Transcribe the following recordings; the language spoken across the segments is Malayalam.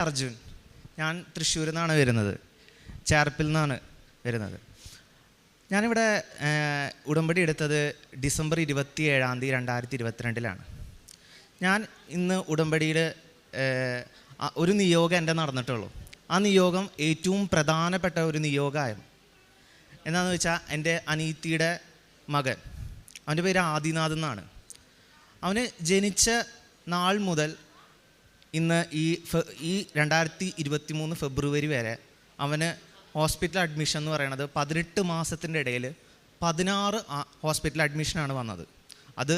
അർജുൻ ഞാൻ തൃശ്ശൂരിൽ നിന്നാണ് വരുന്നത്. ചേർപ്പിൽ നിന്നാണ് വരുന്നത്. ഞാനിവിടെ ഉടമ്പടി എടുത്തത് ഡിസംബർ ഇരുപത്തി ഏഴാം തീയതി രണ്ടായിരത്തി ഇരുപത്തിരണ്ടിലാണ് ഞാൻ ഇന്ന് ഉടമ്പടിയിൽ ഒരു നിയോഗം എന്റെ നടന്നിട്ടുള്ളൂ. ആ നിയോഗം ഏറ്റവും പ്രധാനപ്പെട്ട ഒരു നിയോഗമായിരുന്നു. എന്താണെന്ന് വെച്ചാൽ എന്റെ അനീത്തിയുടെ മകൻ. അവന്റെ പേര് ആദിനാഥ് എന്നാണ്. അവന് ജനിച്ച നാൾ മുതൽ ഇന്ന് ഈ ഈ രണ്ടായിരത്തി ഇരുപത്തി മൂന്ന് ഫെബ്രുവരി വരെ അവന് ഹോസ്പിറ്റൽ അഡ്മിഷൻ എന്ന് പറയുന്നത് പതിനെട്ട് മാസത്തിന്റെ ഇടയിൽ പതിനാറ് ഹോസ്പിറ്റൽ അഡ്മിഷനാണ് വന്നത്. അത്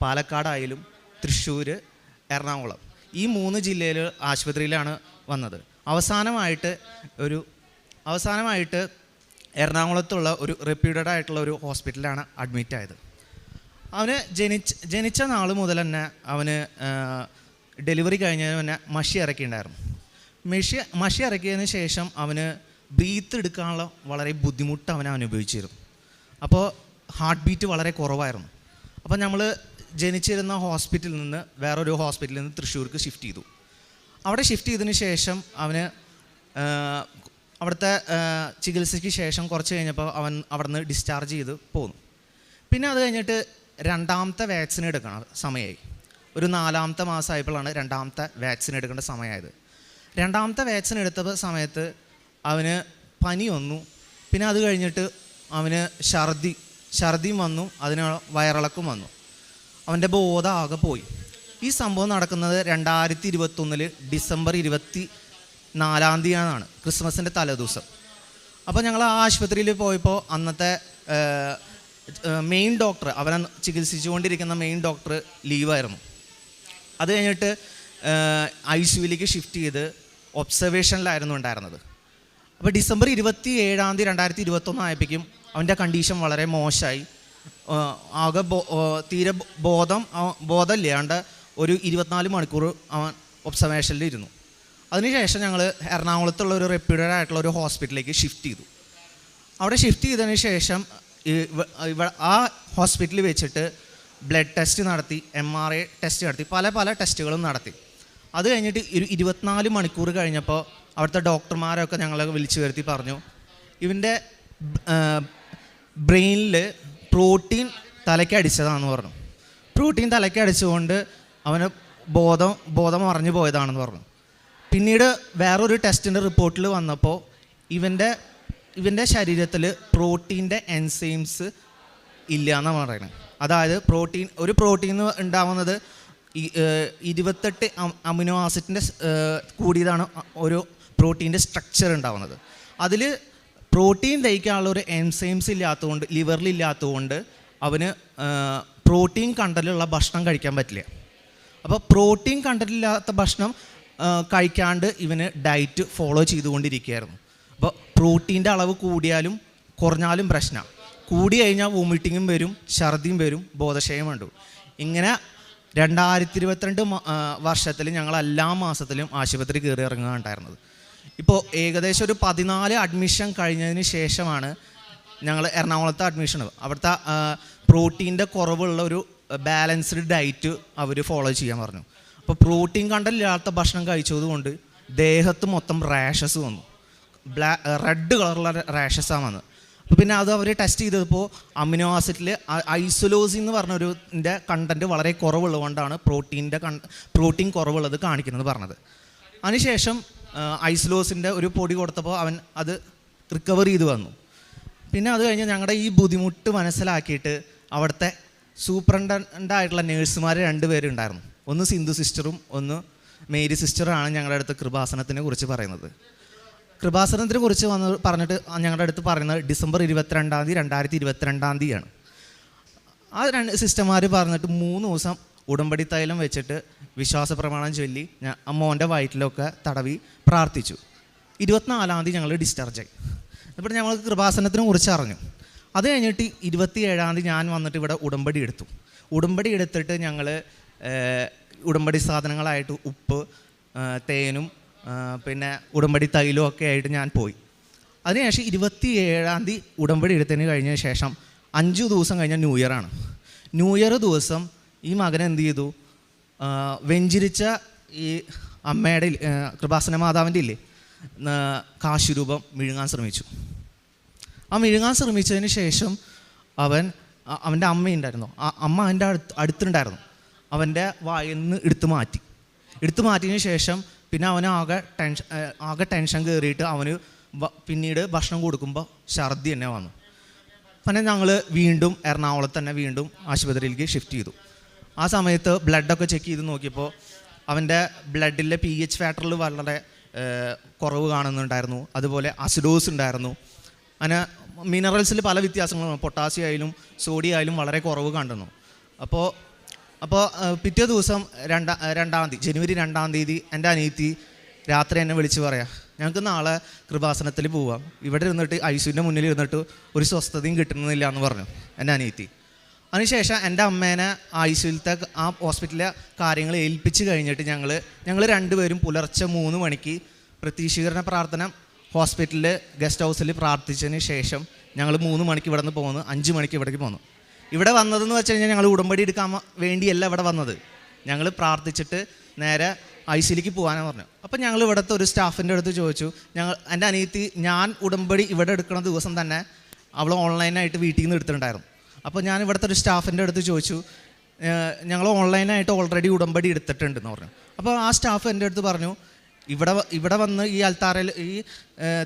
പാലക്കാടായാലും തൃശ്ശൂർ എറണാകുളം ഈ മൂന്ന് ജില്ലയിൽ ആശുപത്രിയിലാണ് വന്നത്. അവസാനമായിട്ട് ഒരു അവസാനമായിട്ട് എറണാകുളത്തുള്ള ഒരു റെപ്യൂട്ടഡ് ആയിട്ടുള്ള ഒരു ഹോസ്പിറ്റലാണ് അഡ്മിറ്റ് ആയത്. അവന് ജനിച്ച ജനിച്ച നാൾ മുതൽ തന്നെ അവന് ഡെലിവറി കഴിഞ്ഞതിന് പിന്നെ മഷി ഇറക്കിയിട്ടുണ്ടായിരുന്നു മഷി മഷി ഇറക്കിയതിന് ശേഷം അവന് ബ്രീത്ത് എടുക്കാനുള്ള വളരെ ബുദ്ധിമുട്ട് അവൻ അനുഭവിച്ചിരുന്നു. അപ്പോൾ ഹാർട്ട് ബീറ്റ് വളരെ കുറവായിരുന്നു. അപ്പോൾ നമ്മൾ ജനിച്ചിരുന്ന ഹോസ്പിറ്റലിൽ നിന്ന് വേറൊരു ഹോസ്പിറ്റലിൽ നിന്ന് തൃശ്ശൂർക്ക് ഷിഫ്റ്റ് ചെയ്തു. അവിടെ ഷിഫ്റ്റ് ചെയ്തതിന് ശേഷം അവന് അവിടുത്തെ ചികിത്സയ്ക്ക് ശേഷം കുറച്ച് കഴിഞ്ഞപ്പോൾ അവൻ അവിടുന്ന് ഡിസ്ചാർജ് ചെയ്ത് പോന്നു. പിന്നെ അത് കഴിഞ്ഞിട്ട് രണ്ടാമത്തെ വാക്സിൻ എടുക്കണം സമയമായി ഒരു നാലാമത്തെ മാസമായപ്പോഴാണ് രണ്ടാമത്തെ വാക്സിൻ എടുക്കേണ്ട സമയമായത്. രണ്ടാമത്തെ വാക്സിൻ എടുത്ത സമയത്ത് അവന് പനി വന്നു. പിന്നെ അത് കഴിഞ്ഞിട്ട് അവന് ഛർദി ഛർദിയും വന്നു അതിന് വയറിളക്കും വന്നു. അവന്റെ ബോധം ആകെ പോയി. ഈ സംഭവം നടക്കുന്നത് രണ്ടായിരത്തി ഇരുപത്തൊന്നിൽ ഡിസംബർ ഇരുപത്തി നാലാം തീയതിയാണ് ക്രിസ്മസിന്റെ തലേദിവസം. അപ്പോൾ ഞങ്ങൾ ആ ആശുപത്രിയിൽ പോയപ്പോൾ അന്നത്തെ മെയിൻ ഡോക്ടർ അവനെ ചികിത്സിച്ചുകൊണ്ടിരിക്കുന്ന മെയിൻ ഡോക്ടർ ലീവായിരുന്നു. അത് കഴിഞ്ഞിട്ട് ഐ സിയുവിലേക്ക് ഷിഫ്റ്റ് ചെയ്ത് ഒബ്സർവേഷനിലായിരുന്നു ഉണ്ടായിരുന്നത്. അപ്പോൾ ഡിസംബർ ഇരുപത്തി ഏഴാം തീയതി രണ്ടായിരത്തി ഇരുപത്തൊന്ന് ആയപ്പോഴേക്കും അവന്റെ കണ്ടീഷൻ വളരെ മോശമായി. ആകെ ബോ തീരെ ബോധം ബോധമില്ലാണ്ട് ഒരു ഇരുപത്തിനാല് മണിക്കൂർ അവൻ ഒബ്സർവേഷനിൽ ഇരുന്നു. അതിനുശേഷം ഞങ്ങൾ എറണാകുളത്തുള്ള ഒരു റെപ്യൂട്ടഡ് ആയിട്ടുള്ള ഒരു ഹോസ്പിറ്റലിലേക്ക് ഷിഫ്റ്റ് ചെയ്തു. അവിടെ ഷിഫ്റ്റ് ചെയ്തതിന് ശേഷം ആ ഹോസ്പിറ്റലിൽ വെച്ചിട്ട് ബ്ലഡ് ടെസ്റ്റ് നടത്തി എം ആർ ഐ ടെസ്റ്റ് നടത്തി പല പല ടെസ്റ്റുകളും നടത്തി. അത് കഴിഞ്ഞിട്ട് ഒരു ഇരുപത്തിനാല് മണിക്കൂർ കഴിഞ്ഞപ്പോൾ അവിടുത്തെ ഡോക്ടർമാരൊക്കെ ഞങ്ങളെ വിളിച്ചു വരുത്തി പറഞ്ഞു ഇവന്റെ ബ്രെയിനിൽ പ്രോട്ടീൻ തലയ്ക്ക് അടിച്ചതാണെന്ന് പറഞ്ഞു. പ്രോട്ടീൻ തലയ്ക്ക് അടിച്ചുകൊണ്ട് അവന് ബോധം ബോധം മറഞ്ഞു പോയതാണെന്ന് പറഞ്ഞു. പിന്നീട് വേറൊരു ടെസ്റ്റിന്റെ റിപ്പോർട്ടിൽ വന്നപ്പോൾ ഇവന്റെ ഇവന്റെ ശരീരത്തിൽ പ്രോട്ടീന്റെ എൻസൈംസ് ഇല്ല എന്നാണ് പറയുന്നത്. അതായത് പ്രോട്ടീൻ ഒരു പ്രോട്ടീൻ ഉണ്ടാവുന്നത് ഇരുപത്തെട്ട് അമിനോ ആസിഡിന്റെ കൂടിയതാണ് ഒരു പ്രോട്ടീന്റെ സ്ട്രക്ചർ ഉണ്ടാവുന്നത്. അതിൽ പ്രോട്ടീൻ ദഹിക്കാനുള്ള ഒരു എൻസൈംസ് ഇല്ലാത്തതുകൊണ്ട് ലിവറിൽ ഇല്ലാത്തതുകൊണ്ട് അവന് പ്രോട്ടീൻ കണ്ടലുള്ള ഭക്ഷണം കഴിക്കാൻ പറ്റില്ല. അപ്പോൾ പ്രോട്ടീൻ കണ്ടലില്ലാത്ത ഭക്ഷണം കഴിക്കാണ്ട് ഇവന് ഡയറ്റ് ഫോളോ ചെയ്തുകൊണ്ടിരിക്കുകയായിരുന്നു. അപ്പോൾ പ്രോട്ടീന്റെ അളവ് കൂടിയാലും കുറഞ്ഞാലും പ്രശ്നമാണ് കൂടി കഴിഞ്ഞാൽ വോമിറ്റിങ്ങും വരും ഛർദിയും വരും ബോധക്ഷയം വേണ്ടു ഇങ്ങനെ രണ്ടായിരത്തി ഇരുപത്തിരണ്ട് വർഷത്തിൽ ഞങ്ങൾ എല്ലാ മാസത്തിലും ആശുപത്രി കയറി ഇറങ്ങുക ഉണ്ടായിരുന്നത്. ഇപ്പോൾ ഏകദേശം ഒരു പതിനാല് അഡ്മിഷൻ കഴിഞ്ഞതിന് ശേഷമാണ് ഞങ്ങൾ എറണാകുളത്തെ അഡ്മിഷൻ അവിടുത്തെ പ്രോട്ടീന്റെ കുറവുള്ള ഒരു ബാലൻസ്ഡ് ഡയറ്റ് അവർ ഫോളോ ചെയ്യാൻ പറഞ്ഞു. അപ്പോൾ പ്രോട്ടീൻ കണ്ടല്ലാത്ത ഭക്ഷണം കഴിച്ചതുകൊണ്ട് ദേഹത്ത് മൊത്തം റാഷസ് വന്നു. ബ്ലാ റെഡ് കളറുള്ള റാഷസാണ് വന്നത്. അപ്പോൾ പിന്നെ അത് അവർ ടെസ്റ്റ് ചെയ്തപ്പോൾ അമിനോ ആസിഡിൽ ഐസൊലോസി എന്ന് പറഞ്ഞൊരു ഇതിന്റെ കണ്ടന്റ് വളരെ കുറവുള്ളതുകൊണ്ടാണ് പ്രോട്ടീന്റെ കൺ പ്രോട്ടീൻ കുറവുള്ളത് കാണിക്കുന്നത് പറഞ്ഞത്. അതിനുശേഷം ഐസൊലോസിന്റെ ഒരു പൊടി കൊടുത്തപ്പോൾ അവൻ അത് റിക്കവർ ചെയ്ത് വന്നു. പിന്നെ അത് കഴിഞ്ഞ് ഞങ്ങളുടെ ഈ ബുദ്ധിമുട്ട് മനസ്സിലാക്കിയിട്ട് അവിടുത്തെ സൂപ്രണ്ടന്റ് ആയിട്ടുള്ള നേഴ്സുമാർ രണ്ടുപേരുണ്ടായിരുന്നു ഒന്ന് സിന്ധു സിസ്റ്ററും ഒന്ന് മേരി സിസ്റ്ററാണ് ഞങ്ങളുടെ അടുത്ത് കൃപാസനത്തിനെ കുറിച്ച് പറയുന്നത്. കൃപാസനത്തിനെ കുറിച്ച് വന്ന് പറഞ്ഞിട്ട് ഞങ്ങളുടെ അടുത്ത് പറയുന്നത് ഡിസംബർ ഇരുപത്തിരണ്ടാം തീയതി രണ്ടായിരത്തി ഇരുപത്തിരണ്ടാം തീയതിയാണ്. ആ രണ്ട് സിസ്റ്റർമാർ പറഞ്ഞിട്ട് മൂന്ന് ദിവസം ഉടമ്പടി തൈലം വെച്ചിട്ട് വിശ്വാസ പ്രമാണം ചൊല്ലി ഞാൻ മോന്റെ വയറ്റിലൊക്കെ തടവി പ്രാർത്ഥിച്ചു. ഇരുപത്തിനാലാം തീയതി ഞങ്ങൾ ഡിസ്ചാർജ് ആയി. എന്നിട്ട് ഞങ്ങൾ കൃപാസനത്തിനെ കുറിച്ച് അറിഞ്ഞു. അത് കഴിഞ്ഞിട്ട് ഇരുപത്തി ഏഴാം തീയതി ഞാൻ വന്നിട്ട് ഇവിടെ ഉടമ്പടി എടുത്തു. ഉടമ്പടി എടുത്തിട്ട് ഞങ്ങൾ ഉടമ്പടി സാധനങ്ങളായിട്ട് ഉപ്പ് തേനും പിന്നെ ഉടമ്പടി തൈലും ഒക്കെ ആയിട്ട് ഞാൻ പോയി. അതിനുശേഷം ഇരുപത്തി ഏഴാം തീയതി ഉടമ്പടി എടുത്തതിന് കഴിഞ്ഞ ശേഷം അഞ്ച് ദിവസം കഴിഞ്ഞ ന്യൂ ഇയർ ആണ്. ന്യൂ ഇയർ ദിവസം ഈ മകൻ എന്ത് ചെയ്തു? വെഞ്ചിരിച്ച ഈ അമ്മയുടെ കൃപാസന മാതാവിന്റെ ഇല്ലേ കാശുരൂപം വിഴുങ്ങാൻ ശ്രമിച്ചു. ആ വിഴുങ്ങാൻ ശ്രമിച്ചതിന് ശേഷം അവൻ അവന്റെ അമ്മയുണ്ടായിരുന്നു. ആ അമ്മ അവന്റെ അടുത്ത് അടുത്തുണ്ടായിരുന്നു. അവന്റെ വായിൽ നിന്ന് എടുത്തു മാറ്റി. എടുത്തു മാറ്റിയതിന് ശേഷം പിന്നെ അവന് ആകെ ടെൻഷൻ ആകെ ടെൻഷൻ കയറിയിട്ട് അവന് പിന്നീട് ഭക്ഷണം കൊടുക്കുമ്പോൾ ഛർദി തന്നെ വന്നു. പിന്നെ ഞങ്ങൾ വീണ്ടും എറണാകുളത്ത് തന്നെ വീണ്ടും ആശുപത്രിയിലേക്ക് ഷിഫ്റ്റ് ചെയ്തു. ആ സമയത്ത് ബ്ലഡൊക്കെ ചെക്ക് ചെയ്ത് നോക്കിയപ്പോൾ അവന്റെ ബ്ലഡിലെ പി എച്ച് ഫാക്ടറിൽ വളരെ കുറവ് കാണുന്നുണ്ടായിരുന്നു. അതുപോലെ അസിഡോസ് ഉണ്ടായിരുന്നു. അങ്ങനെ മിനറൽസിൽ പല വ്യത്യാസങ്ങളും പൊട്ടാസ്യം ആയാലും സോഡിയം ആയാലും വളരെ കുറവ് കണ്ടുന്നു. അപ്പോൾ അപ്പോൾ പിറ്റേ ദിവസം രണ്ടാ രണ്ടാം തീയതി ജനുവരി രണ്ടാം തീയതി എന്റെ അനിയത്തി രാത്രി എന്നെ വിളിച്ച് പറയാം ഞങ്ങൾക്ക് നാളെ കൃപാസനത്തിൽ പോവാം. ഇവിടെ ഇരുന്നിട്ട് ഐസുവിന്റെ മുന്നിൽ ഇരുന്നിട്ട് ഒരു സ്വസ്ഥതയും കിട്ടുന്നില്ല എന്ന് പറഞ്ഞു എന്റെ അനിയത്തി. അതിനുശേഷം എന്റെ അമ്മേനെ ഐസുവിലത്തെ ആ ഹോസ്പിറ്റലിലെ കാര്യങ്ങൾ ഏൽപ്പിച്ച് കഴിഞ്ഞിട്ട് ഞങ്ങൾ ഞങ്ങൾ രണ്ടുപേരും പുലർച്ചെ മൂന്ന് മണിക്ക് പ്രതീക്ഷീകരണ പ്രാർത്ഥന ഹോസ്പിറ്റലിൽ ഗസ്റ്റ് ഹൗസിൽ പ്രാർത്ഥിച്ചതിന് ശേഷം ഞങ്ങൾ മൂന്ന് മണിക്ക് ഇവിടെ നിന്ന് പോകുന്നു അഞ്ച് മണിക്ക് ഇവിടേക്ക് പോന്നു. ഇവിടെ വന്നതെന്ന് വെച്ച് കഴിഞ്ഞാൽ ഞങ്ങൾ ഉടമ്പടി എടുക്കാൻ വേണ്ടിയല്ല ഇവിടെ വന്നത്. ഞങ്ങൾ പ്രാർത്ഥിച്ചിട്ട് നേരെ ഐ സിയിലേക്ക് പോകാനാണ് പറഞ്ഞു. അപ്പം ഞങ്ങൾ ഇവിടുത്തെ ഒരു സ്റ്റാഫിന്റെ അടുത്ത് ചോദിച്ചു ഞങ്ങൾ എന്റെ അനിയത്തി ഞാൻ ഉടമ്പടി ഇവിടെ എടുക്കുന്ന ദിവസം തന്നെ അവൾ ഓൺലൈനായിട്ട് വീട്ടിൽ നിന്ന് എടുത്തിട്ടുണ്ടായിരുന്നു. അപ്പോൾ ഞാൻ ഇവിടുത്തെ ഒരു സ്റ്റാഫിന്റെ അടുത്ത് ചോദിച്ചു ഞങ്ങൾ ഓൺലൈനായിട്ട് ഓൾറെഡി ഉടമ്പടി എടുത്തിട്ടുണ്ടെന്ന് പറഞ്ഞു. അപ്പോൾ ആ സ്റ്റാഫ് എന്റെ അടുത്ത് പറഞ്ഞു ഇവിടെ ഇവിടെ വന്ന് ഈ അൽത്താറയിൽ ഈ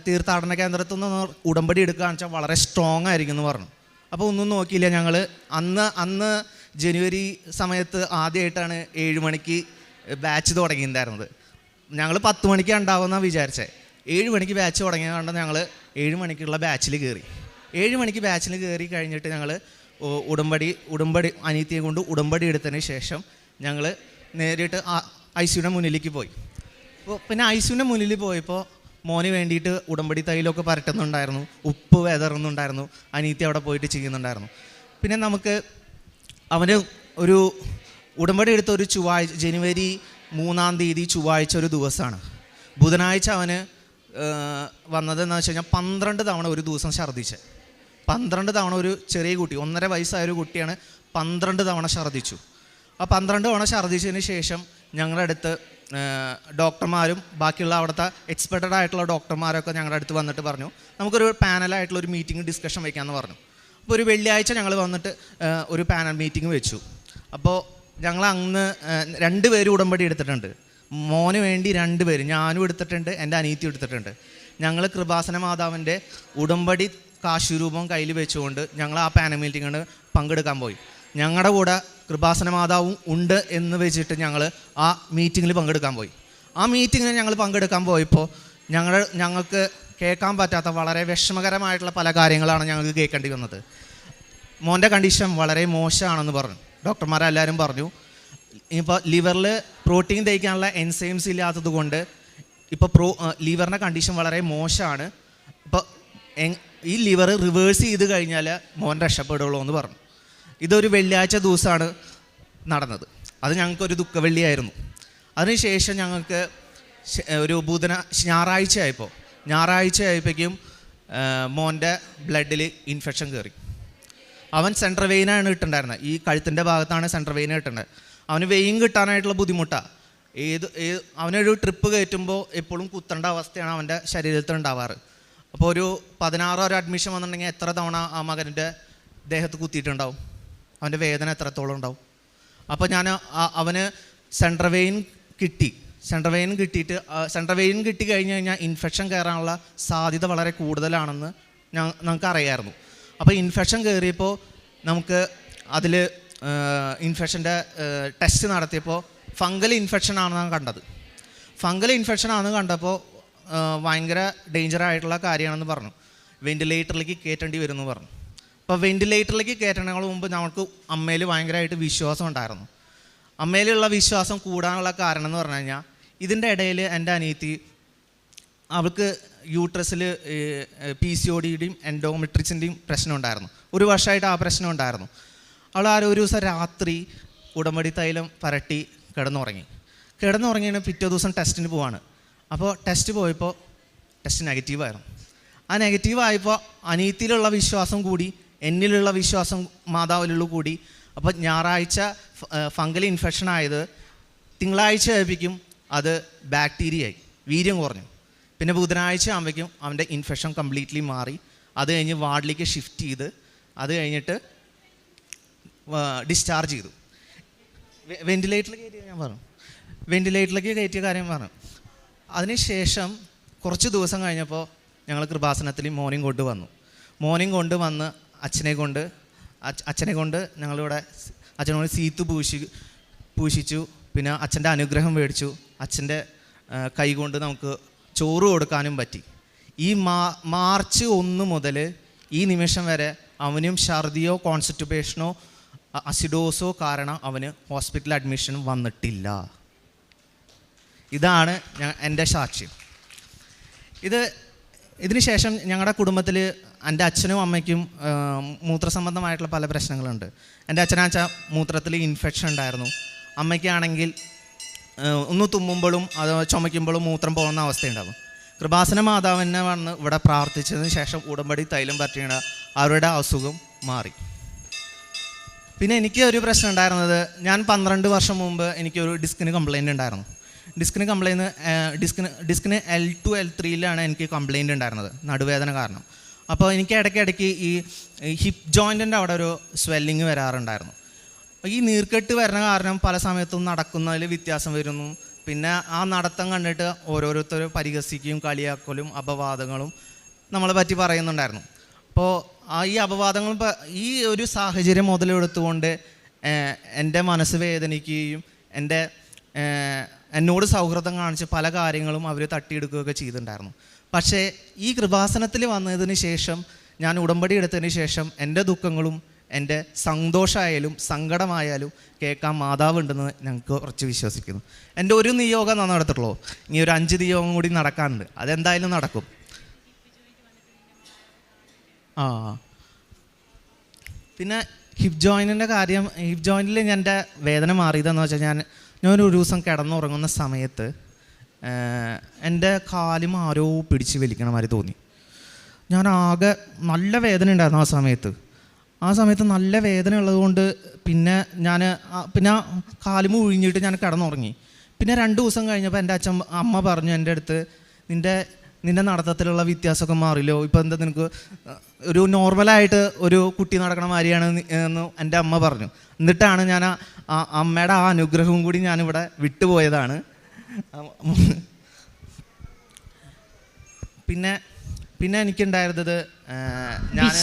തീർത്ഥാടന കേന്ദ്രത്തിൽ നിന്ന് ഉടമ്പടി എടുക്കുകയെന്ന് വെച്ചാൽ വളരെ സ്ട്രോങ് ആയിരിക്കും എന്ന് പറഞ്ഞു. അപ്പോൾ ഒന്നും നോക്കിയില്ല ഞങ്ങൾ അന്ന് അന്ന് ജനുവരി സമയത്ത് ആദ്യമായിട്ടാണ് ഏഴ് മണിക്ക് ബാച്ച് തുടങ്ങിയിട്ടുണ്ടായിരുന്നത്. ഞങ്ങൾ പത്ത് മണിക്ക് ഉണ്ടാവുമെന്നാണ് വിചാരിച്ചത് ഏഴ് മണിക്ക് ബാച്ച് തുടങ്ങിയത് കൊണ്ട് ഞങ്ങൾ ഏഴ് മണിക്കുള്ള ബാച്ചിൽ കയറി ഏഴ് മണിക്ക് ബാച്ചിൽ കയറി കഴിഞ്ഞിട്ട് ഞങ്ങൾ ഉടമ്പടി ഉടമ്പടി അനീതിയെ കൊണ്ട് ഉടമ്പടി എടുത്തതിന് ശേഷം ഞങ്ങൾ നേരിട്ട് ഐ സിയുടെ മുന്നിലേക്ക് പോയി. അപ്പോൾ പിന്നെ സിയുടെ മുന്നിൽ പോയപ്പോൾ മോന് വേണ്ടിയിട്ട് ഉടമ്പടി തൈലൊക്കെ പരട്ടുന്നുണ്ടായിരുന്നു. ഉപ്പ് വെതറുന്നുണ്ടായിരുന്നു. അനീത്തി അവിടെ പോയിട്ട് ചെയ്യുന്നുണ്ടായിരുന്നു. പിന്നെ നമുക്ക് അവന് ഒരു ഉടമ്പടി എടുത്ത ഒരു ചൊവ്വാഴ്ച ജനുവരി മൂന്നാം തീയതി ചൊവ്വാഴ്ച ഒരു ദിവസമാണ്. ബുധനാഴ്ച അവന് വന്നതെന്ന് വെച്ച് കഴിഞ്ഞാൽ പന്ത്രണ്ട് തവണ ഒരു ദിവസം ഛർദ്ദിച്ച്. പന്ത്രണ്ട് തവണ ഒരു ചെറിയ കുട്ടി ഒന്നര വയസ്സായ ഒരു കുട്ടിയാണ് പന്ത്രണ്ട് തവണ ഛർദ്ദിച്ചു. ആ പന്ത്രണ്ട് തവണ ഛർദ്ദിച്ചതിന് ശേഷം ഞങ്ങളുടെ അടുത്ത് ഡോക്ടർമാരും ബാക്കിയുള്ള അവിടുത്തെ എക്സ്പെർട്ടഡ് ആയിട്ടുള്ള ഡോക്ടർമാരൊക്കെ ഞങ്ങളുടെ അടുത്ത് വന്നിട്ട് പറഞ്ഞു. നമുക്കൊരു പാനലായിട്ടുള്ള ഒരു മീറ്റിംഗ് ഡിസ്കഷൻ വയ്ക്കാമെന്ന് പറഞ്ഞു. അപ്പോൾ ഒരു വെള്ളിയാഴ്ച ഞങ്ങൾ വന്നിട്ട് ഒരു പാനൽ മീറ്റിംഗ് വെച്ചു. അപ്പോൾ ഞങ്ങൾ അന്ന് രണ്ട് പേര് ഉടമ്പടി എടുത്തിട്ടുണ്ട്. മോന് വേണ്ടി രണ്ട് പേര് ഞാനും എടുത്തിട്ടുണ്ട് എന്റെ അനീത്തി എടുത്തിട്ടുണ്ട്. ഞങ്ങൾ കൃപാസന മാതാവിന്റെ ഉടമ്പടി കാശുരൂപം കയ്യിൽ വെച്ചുകൊണ്ട് ഞങ്ങൾ ആ പാനൽ മീറ്റിങ്ങിന് പങ്കെടുക്കാൻ പോയി. ഞങ്ങളുടെ കൂടെ കൃപാസന മാതാവും ഉണ്ട് എന്ന് വെച്ചിട്ട് ഞങ്ങൾ ആ മീറ്റിങ്ങിൽ പങ്കെടുക്കാൻ പോയി. ആ മീറ്റിങ്ങിന് ഞങ്ങൾ പങ്കെടുക്കാൻ പോയപ്പോൾ ഞങ്ങൾ ഞങ്ങൾക്ക് കേൾക്കാൻ പറ്റാത്ത വളരെ വിഷമകരമായിട്ടുള്ള പല കാര്യങ്ങളാണ് ഞങ്ങൾക്ക് കേൾക്കേണ്ടി വന്നത്. മോന്റെ കണ്ടീഷൻ വളരെ മോശമാണെന്ന് പറഞ്ഞു. ഡോക്ടർമാരെല്ലാവരും പറഞ്ഞു ഇപ്പോൾ ലിവറിൽ പ്രോട്ടീൻ തയ്ക്കാനുള്ള എൻസൈംസ് ഇല്ലാത്തത് കൊണ്ട് ഇപ്പോൾ പ്രോ ലിവറിന്റെ കണ്ടീഷൻ വളരെ മോശമാണ്. ഇപ്പോൾ ഈ ലിവർ റിവേഴ്സ് ചെയ്ത് കഴിഞ്ഞാൽ മോൻ രക്ഷപ്പെടുള്ളൂ എന്ന് പറഞ്ഞു. ഇതൊരു വെള്ളിയാഴ്ച ദിവസമാണ് നടന്നത്. അത് ഞങ്ങൾക്കൊരു ദുഃഖവെള്ളിയായിരുന്നു. അതിനുശേഷം ഞങ്ങൾക്ക് ഒരു ബുധന ഞായറാഴ്ച ആയപ്പോൾ ഞായറാഴ്ച ആയപ്പോഴേക്കും മോന്റെ ബ്ലഡിൽ ഇൻഫെക്ഷൻ കയറി അവൻ സെൻട്രൽ വെയിനാണ് കിട്ടുണ്ടായിരുന്നത് ഈ കഴുത്തിന്റെ ഭാഗത്താണ് സെൻട്രൽ വെയിൻ കിട്ടേണ്ടത് അവന് വെയിൻ കിട്ടാനായിട്ടുള്ള ബുദ്ധിമുട്ടാണ് ഏത് ഏത് അവനൊരു ട്രിപ്പ് കയറ്റുമ്പോൾ എപ്പോഴും കുത്തേണ്ട അവസ്ഥയാണ് അവന്റെ ശരീരത്തിൽ ഉണ്ടാവാറ്. അപ്പോൾ ഒരു പതിനാറോ ഒരു അഡ്മിഷൻ വന്നിട്ടുണ്ടെങ്കിൽ എത്ര തവണ ആ മകന്റെ ദേഹത്ത് കുത്തിയിട്ടുണ്ടാവും? അവന്റെ വേദന എത്രത്തോളം ഉണ്ടാവും. അപ്പോൾ ഞാൻ അവന് സെൻട്രൽ വെയിൻ കിട്ടി. സെൻട്രൽ വെയിൻ കിട്ടിയിട്ട് സെൻട്രൽ വെയിൻ കിട്ടി കഴിഞ്ഞ് കഴിഞ്ഞാൽ ഇൻഫെക്ഷൻ കയറാനുള്ള സാധ്യത വളരെ കൂടുതലാണെന്ന് ഞാൻ നമുക്ക് അറിയായിരുന്നു. അപ്പോൾ ഇൻഫെക്ഷൻ കയറിയപ്പോൾ നമുക്ക് അതിൽ ഇൻഫെക്ഷന്റെ ടെസ്റ്റ് നടത്തിയപ്പോൾ ഫംഗൽ ഇൻഫെക്ഷൻ ആണെന്നാണ് കണ്ടത്. ഫംഗൽ ഇൻഫെക്ഷൻ ആണെന്ന് കണ്ടപ്പോൾ ഭയങ്കര ഡേഞ്ചർ ആയിട്ടുള്ള കാര്യമാണെന്ന് പറഞ്ഞു. വെന്റിലേറ്ററിലേക്ക് കയറ്റേണ്ടി വരുമെന്ന് പറഞ്ഞു. അപ്പോൾ വെന്റിലേറ്ററിലേക്ക് കയറ്റണങ്ങൾ മുമ്പ് നമുക്ക് അമ്മയിൽ ഭയങ്കരമായിട്ട് വിശ്വാസം ഉണ്ടായിരുന്നു. അമ്മയിലുള്ള വിശ്വാസം കൂടാനുള്ള കാരണം എന്ന് പറഞ്ഞു കഴിഞ്ഞാൽ ഇതിന്റെ ഇടയിൽ എന്റെ അനിയത്തി അവൾക്ക് യൂട്രസിൽ പി സി ഒ ഡിയുടെയും എൻഡോമെട്രിക്സിന്റെയും പ്രശ്നം ഉണ്ടായിരുന്നു. ഒരു വർഷമായിട്ട് ആ പ്രശ്നം ഉണ്ടായിരുന്നു. അവൾ ആ ഒരു ദിവസം രാത്രി ഉടമ്പടി തൈലം പരട്ടി കിടന്നുറങ്ങി. കിടന്നുറങ്ങിയാണ് പിറ്റേ ദിവസം ടെസ്റ്റിന് പോവാണ്. അപ്പോൾ ടെസ്റ്റ് പോയപ്പോൾ ടെസ്റ്റ് നെഗറ്റീവായിരുന്നു. ആ നെഗറ്റീവായപ്പോൾ അനീതിയിലുള്ള വിശ്വാസം കൂടി എന്നിലുള്ള വിശ്വാസം മാതാവിലുള്ള കൂടി. അപ്പോൾ ഞായറാഴ്ച ഫംഗൽ ഇൻഫെക്ഷൻ ആയത് തിങ്കളാഴ്ച ആയപ്പോഴേക്കും അത് ബാക്ടീരിയയായി വീര്യം കുറഞ്ഞു. പിന്നെ ബുധനാഴ്ച ആകുമ്പോഴേക്കും അവന്റെ ഇൻഫെക്ഷൻ കംപ്ലീറ്റ്ലി മാറി. അത് കഴിഞ്ഞ് വാർഡിലേക്ക് ഷിഫ്റ്റ് ചെയ്ത് അത് കഴിഞ്ഞിട്ട് ഡിസ്ചാർജ് ചെയ്തു. വെന്റിലേറ്ററിൽ കയറ്റിയ ഞാൻ പറഞ്ഞു. വെന്റിലേറ്ററിലേക്ക് കയറ്റിയ കാര്യം പറഞ്ഞു. അതിനുശേഷം കുറച്ച് ദിവസം കഴിഞ്ഞപ്പോൾ ഞങ്ങൾ കൃപാസനത്തിൽ മോർണിംഗ് കൊണ്ട് വന്നു. മോർണിംഗ് കൊണ്ട് വന്ന് അച്ഛനെ കൊണ്ട് അച്ഛനെ കൊണ്ട് ഞങ്ങളിവിടെ അച്ഛനോട് സീത്ത് പൂശി പൂശിച്ചു. പിന്നെ അച്ഛന്റെ അനുഗ്രഹം മേടിച്ചു. അച്ഛന്റെ ആ, കൈ കൊണ്ട് നമുക്ക് ചോറ് കൊടുക്കാനും പറ്റി. ഈ മാ മാർച്ച് ഒന്ന് മുതൽ ഈ നിമിഷം വരെ അവനും ഛർദിയോ കോൺസ്റ്റിപ്പേഷനോ അസിഡോസോ കാരണം അവന് ഹോസ്പിറ്റൽ അഡ്മിഷൻ വന്നിട്ടില്ല. ഇതാണ് ഞാൻ എന്റെ സാക്ഷ്യം. ഇത് ഇതിന് ശേഷം ഞങ്ങളുടെ കുടുംബത്തിൽ എന്റെ അച്ഛനും അമ്മയ്ക്കും മൂത്രസംബന്ധമായിട്ടുള്ള പല പ്രശ്നങ്ങളുണ്ട്. എന്റെ അച്ഛനാച്ച മൂത്രത്തിൽ ഇൻഫെക്ഷൻ ഉണ്ടായിരുന്നു. അമ്മയ്ക്കാണെങ്കിൽ ഒന്ന് തുമ്മുമ്പോഴും അത് ചുമയ്ക്കുമ്പോഴും മൂത്രം പോകുന്ന അവസ്ഥയുണ്ടാകും കൃപാസന മാതാവിനെ വന്ന് ഇവിടെ പ്രാർത്ഥിച്ചതിന് ശേഷം ഉടമ്പടി തൈലം പറ്റിയുടെ അവരുടെ അസുഖം മാറി. പിന്നെ എനിക്ക് ഒരു പ്രശ്നം ഉണ്ടായിരുന്നത് ഞാൻ പന്ത്രണ്ട് വർഷം മുമ്പ് എനിക്കൊരു ഡിസ്കിന് കംപ്ലൈന്റ് ഉണ്ടായിരുന്നു. ഡിസ്കിന് കംപ്ലൈന്റ് ഡിസ്കിന് ഡിസ്കിന് എൽ ടു എൽ ത്രീയിലാണ് എനിക്ക് കംപ്ലൈന്റ് ഉണ്ടായിരുന്നത്. നടുവേദന കാരണം. അപ്പോൾ എനിക്ക് ഇടയ്ക്കിടയ്ക്ക് ഈ ഹിപ്പ് ജോയിന്റിന്റെ അവിടെ ഒരു സ്വെല്ലിങ് വരാറുണ്ടായിരുന്നു. ഈ നീർക്കെട്ട് വരുന്ന കാരണം പല സമയത്തും നടക്കുന്നതിൽ വ്യത്യാസം വരുന്നു. പിന്നെ ആ നടത്തം കണ്ടിട്ട് ഓരോരുത്തർ പരിഹസിക്കുകയും കളിയാക്കലും അപവാദങ്ങളും നമ്മളെ പറ്റി പറയുന്നുണ്ടായിരുന്നു. അപ്പോൾ ആ ഈ അപവാദങ്ങൾ ഈ ഒരു സാഹചര്യം മുതലെടുത്തുകൊണ്ട് എന്റെ മനസ്സ് വേദനിക്കുകയും എന്റെ എന്നോട് സൗഹൃദം കാണിച്ച് പല കാര്യങ്ങളും അവർ തട്ടിയെടുക്കുകയൊക്കെ ചെയ്തിട്ടുണ്ടായിരുന്നു. പക്ഷേ ഈ കൃപാസനത്തിൽ വന്നതിന് ശേഷം ഞാൻ ഉടമ്പടി എടുത്തതിന് ശേഷം എന്റെ ദുഃഖങ്ങളും എന്റെ സന്തോഷമായാലും സങ്കടമായാലും കേൾക്കാൻ മാതാവുണ്ടെന്ന് ഞങ്ങൾക്ക് കുറച്ച് വിശ്വസിക്കുന്നു. എന്റെ ഒരു നിയോഗം നന്നാ നടത്തുള്ളൂ ഇനി ഒരു അഞ്ച് നിയോഗം കൂടി നടക്കാനുണ്ട്. അതെന്തായാലും നടക്കും. ആ. പിന്നെ ഹിപ് ജോയിനിന്റെ കാര്യം ഹിപ് ജോയിനിൽ എന്റെ വേദന മാറിയതെന്ന് വെച്ചാൽ ഞാൻ ഞാനൊരു ദിവസം കിടന്നുറങ്ങുന്ന സമയത്ത് എന്റെ കാലും ആരോ പിടിച്ച് വലിക്കണ മാതിരി തോന്നി. ഞാൻ ആകെ നല്ല വേദന ഉണ്ടായിരുന്നു ആ സമയത്ത്. ആ സമയത്ത് നല്ല വേദന ഉള്ളതുകൊണ്ട് പിന്നെ ഞാൻ പിന്നെ ആ കാലുമ ഒഴിഞ്ഞിട്ട് ഞാൻ കിടന്നുറങ്ങി. പിന്നെ രണ്ട് ദിവസം കഴിഞ്ഞപ്പോൾ എന്റെ അച്ഛൻ അമ്മ പറഞ്ഞു എന്റെ അടുത്ത് നിന്റെ നിന്റെ നടത്തത്തിലുള്ള വ്യത്യാസമൊക്കെ മാറില്ലോ? ഇപ്പം എന്താ നിനക്ക് ഒരു നോർമലായിട്ട് ഒരു കുട്ടി നടക്കണ മാതിരിയാണ് എന്ന് എന്റെ അമ്മ പറഞ്ഞു. എന്നിട്ടാണ് ഞാൻ ആ അമ്മയുടെ ആ അനുഗ്രഹവും കൂടി ഞാനിവിടെ വിട്ടുപോയതാണ്. പിന്നെ പിന്നെ എനിക്കുണ്ടായിരുന്നത് ഞാൻ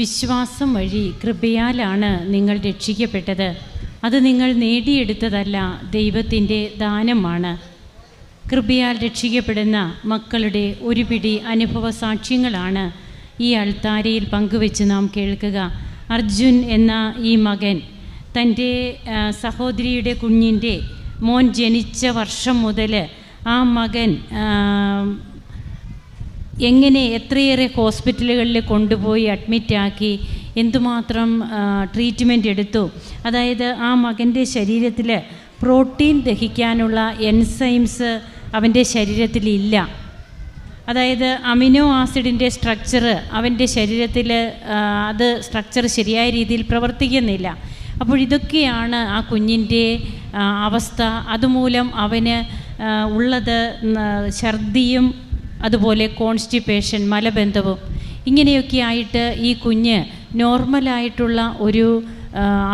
വിശ്വാസം വഴി കൃപയാലാണ് നിങ്ങൾ രക്ഷിക്കപ്പെട്ടത്. അത് നിങ്ങൾ നേടിയെടുത്തതല്ല ദൈവത്തിന്റെ ദാനമാണ്. കൃപയാൽ രക്ഷിക്കപ്പെടുന്ന മക്കളുടെ ഒരു പിടി അനുഭവ സാക്ഷ്യങ്ങളാണ് ഈ അൾത്താരയിൽ പങ്കുവെച്ച് നാം കേൾക്കുക. അർജുൻ എന്ന ഈ മകൻ തന്റെ സഹോദരിയുടെ കുഞ്ഞിന്റെ മോൻ ജനിച്ച വർഷം മുതൽ ആ മകൻ എങ്ങനെ എത്രയേറെ ഹോസ്പിറ്റലുകളിൽ കൊണ്ടുപോയി അഡ്മിറ്റാക്കി എന്തുമാത്രം ട്രീറ്റ്മെന്റ് എടുത്തു. അതായത് ആ മകന്റെ ശരീരത്തിൽ പ്രോട്ടീൻ ദഹിക്കാനുള്ള എൻസൈംസ് അവന്റെ ശരീരത്തിലില്ല അതായത് അമിനോ ആസിഡിന്റെ സ്ട്രക്ചർ അവന്റെ ശരീരത്തിൽ അത് സ്ട്രക്ചർ ശരിയായ രീതിയിൽ പ്രവർത്തിക്കുന്നില്ല. അപ്പോൾ ഇതൊക്കെയാണ് ആ കുഞ്ഞിന്റെ അവസ്ഥ. അതുമൂലം അവന് ഉള്ളത് ഛർദിയും അതുപോലെ കോൺസ്റ്റിപ്പേഷൻ മലബന്ധവും ഇങ്ങനെയൊക്കെ ആയിട്ട് ഈ കുഞ്ഞ് നോർമലായിട്ടുള്ള ഒരു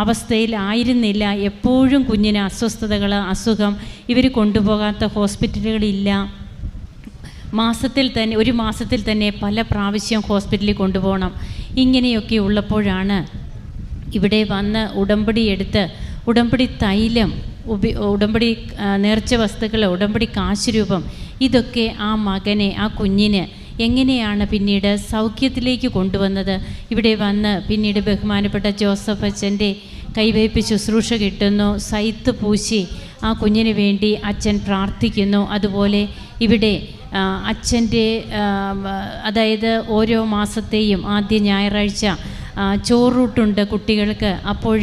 അവസ്ഥയിലായിരുന്നില്ല. എപ്പോഴും കുഞ്ഞിന് അസ്വസ്ഥതകൾ അസുഖം ഇവർ കൊണ്ടുപോകാത്ത ഹോസ്പിറ്റലുകളില്ല. മാസത്തിൽ തന്നെ ഒരു മാസത്തിൽ തന്നെ പല പ്രാവശ്യം ഹോസ്പിറ്റലിൽ കൊണ്ടുപോകണം. ഇങ്ങനെയൊക്കെ ഉള്ളപ്പോഴാണ് ഇവിടെ വന്ന് ഉടമ്പടി എടുത്ത് ഉടമ്പടി തൈലം ഉപി ഉടമ്പടി നേർച്ച വസ്തുക്കൾ ഉടമ്പടി കാശ് രൂപം ഇതൊക്കെ ആ മകനെ ആ കുഞ്ഞിന് എങ്ങനെയാണ് പിന്നീട് സൗഖ്യത്തിലേക്ക് കൊണ്ടുവന്നത്? ഇവിടെ വന്ന് പിന്നീട് ബഹുമാനപ്പെട്ട ജോസഫ് അച്ഛന്റെ കൈവയ്പ് ശുശ്രൂഷ കിട്ടുന്നു. സൈത്ത് പൂശി ആ കുഞ്ഞിന് വേണ്ടി അച്ഛൻ പ്രാർത്ഥിക്കുന്നു. അതുപോലെ ഇവിടെ അച്ഛന്റെ അതായത് ഓരോ മാസത്തെയും ആദ്യ ഞായറാഴ്ച ചോറൂട്ടുണ്ട് കുട്ടികൾക്ക്. അപ്പോൾ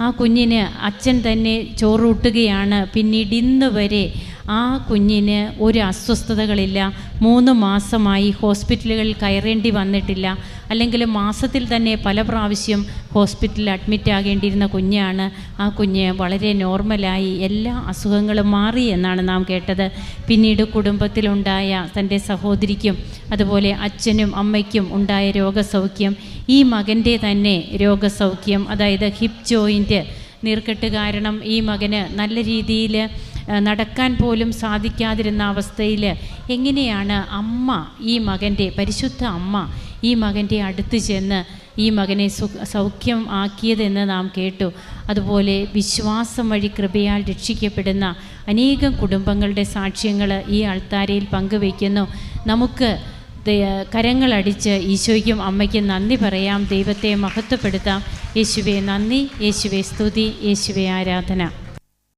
ആ കുഞ്ഞിന് അച്ഛൻ തന്നെ ചോറൂട്ടുകയാണ്. പിന്നീട് ഇന്ന് വരെ ആ കുഞ്ഞിന് ഒരു അസ്വസ്ഥതകളില്ല. മൂന്ന് മാസമായി ഹോസ്പിറ്റലുകളിൽ കയറേണ്ടി വന്നിട്ടില്ല. അല്ലെങ്കിൽ മാസത്തിൽ തന്നെ പല പ്രാവശ്യം ഹോസ്പിറ്റലിൽ അഡ്മിറ്റ് ആകേണ്ടിയിരുന്ന കുഞ്ഞാണ്. ആ കുഞ്ഞ് വളരെ നോർമലായി എല്ലാ അസുഖങ്ങളും മാറി എന്നാണ് നാം കേട്ടത്. പിന്നീട് കുടുംബത്തിലുണ്ടായ തന്റെ സഹോദരിക്കും അതുപോലെ അച്ഛനും അമ്മയ്ക്കും ഉണ്ടായ രോഗസൗഖ്യം ഈ മകന്റെ തന്നെ രോഗസൗഖ്യം അതായത് ഹിപ്പ് ജോയിന്റ് നീർക്കെട്ട് കാരണം ഈ മകന് നല്ല രീതിയിൽ നടക്കാൻ പോലും സാധിക്കാതിരുന്ന അവസ്ഥയിൽ എങ്ങനെയാണ് അമ്മ ഈ മകന്റെ പരിശുദ്ധ അമ്മ ഈ മകന്റെ അടുത്ത് ചെന്ന് ഈ മകനെ സൗഖ്യം ആക്കിയതെന്ന് നാം കേട്ടു. അതുപോലെ വിശ്വാസം വഴി കൃപയാൽ രക്ഷിക്കപ്പെടുന്ന അനേകം കുടുംബങ്ങളുടെ സാക്ഷ്യങ്ങൾ ഈ ആൾത്താരയിൽ പങ്കുവയ്ക്കുന്നു. നമുക്ക് കരങ്ങളടിച്ച് ഈശോയ്ക്കും അമ്മയ്ക്കും നന്ദി പറയാം. ദൈവത്തെ മഹത്വപ്പെടുത്താം. യേശുവെ നന്ദി. യേശുവെ സ്തുതി. യേശുവെ ആരാധന.